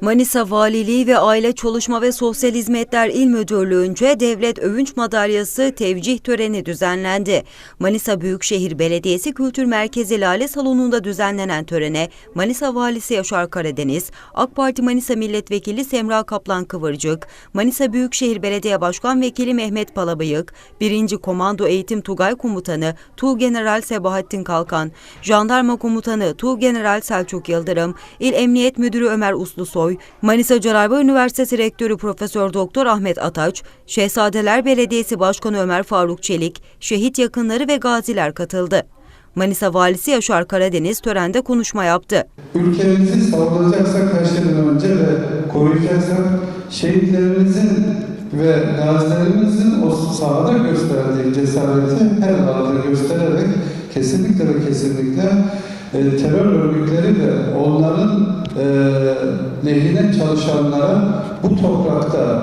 Manisa Valiliği ve Aile Çalışma ve Sosyal Hizmetler İl Müdürlüğü'nce Devlet Övünç Madalyası tevcih töreni düzenlendi. Manisa Büyükşehir Belediyesi Kültür Merkezi Lale Salonu'nda düzenlenen törene Manisa Valisi Yaşar Karadeniz, AK Parti Manisa Milletvekili Semra Kaplan Kıvırcık, Manisa Büyükşehir Belediye Başkan Vekili Mehmet Palabıyık, 1. Komando Eğitim Tugay Komutanı Tuğgeneral Sebahattin Kalkan, Jandarma Komutanı Tuğgeneral Selçuk Yıldırım, İl Emniyet Müdürü Ömer Uslusoy, Manisa Carayba Üniversitesi Rektörü Profesör Doktor Ahmet Ataç, Şehzadeler Belediyesi Başkanı Ömer Faruk Çelik, şehit yakınları ve gaziler katıldı. Manisa Valisi Yaşar Karadeniz törende konuşma yaptı. ülkemizi savunacaksak her şeyden önce ve koruyacaksak şehitlerimizin ve gazilerimizin o sahada gösterdiği cesareti her alanda göstererek kesinlikle ve kesinlikle e, terör örgütleri ve onların e, lehine çalışanlara bu toprakta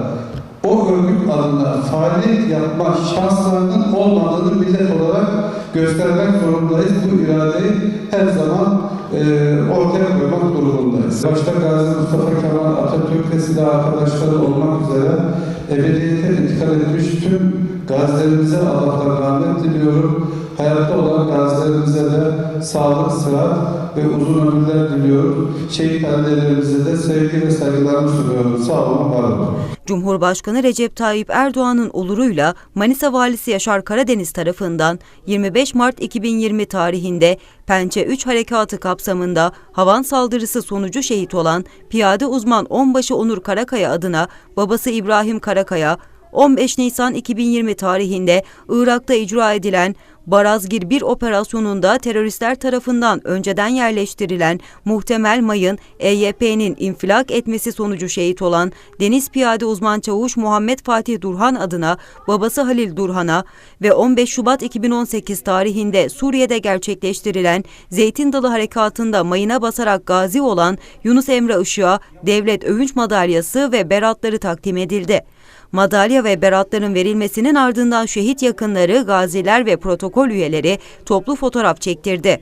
o örgüt adına faaliyet yapma şanslarının olmadığını millet olarak göstermek zorundayız. Bu iradeyi her zaman e, ortaya koymak durumundayız. Başta Gazi Mustafa Kemal Atatürk ve silah arkadaşları olmak üzere ebediyete intikal etmiş tüm gazilerimize Allah'tan rahmet diliyorum. Hayatta olan gazilerimize de sağlık, sıhhat ve uzun ömürler diliyorum. Şehit annelerimize de sevgi ve saygılarımı sunuyorum. Sağ olun, var olun. Cumhurbaşkanı Recep Tayyip Erdoğan'ın oluruyla Manisa Valisi Yaşar Karadeniz tarafından 25 Mart 2020 tarihinde Pençe 3 harekatı kapsamında havan saldırısı sonucu şehit olan piyade uzman Onbaşı Onur Karakaya adına babası İbrahim Karakaya, 15 Nisan 2020 tarihinde Irak'ta icra edilen Barazgir 1 operasyonunda teröristler tarafından önceden yerleştirilen muhtemel mayın EYP'nin infilak etmesi sonucu şehit olan Deniz Piyade Uzman Çavuş Muhammed Fatih Durhan adına babası Halil Durhan'a ve 15 Şubat 2018 tarihinde Suriye'de gerçekleştirilen Zeytin Dalı Harekatı'nda mayına basarak gazi olan Yunus Emre Işık'a Devlet Övünç Madalyası ve beratları takdim edildi. Madalya ve beratların verilmesinin ardından şehit yakınları, gaziler ve protokol üyeleri toplu fotoğraf çektirdi.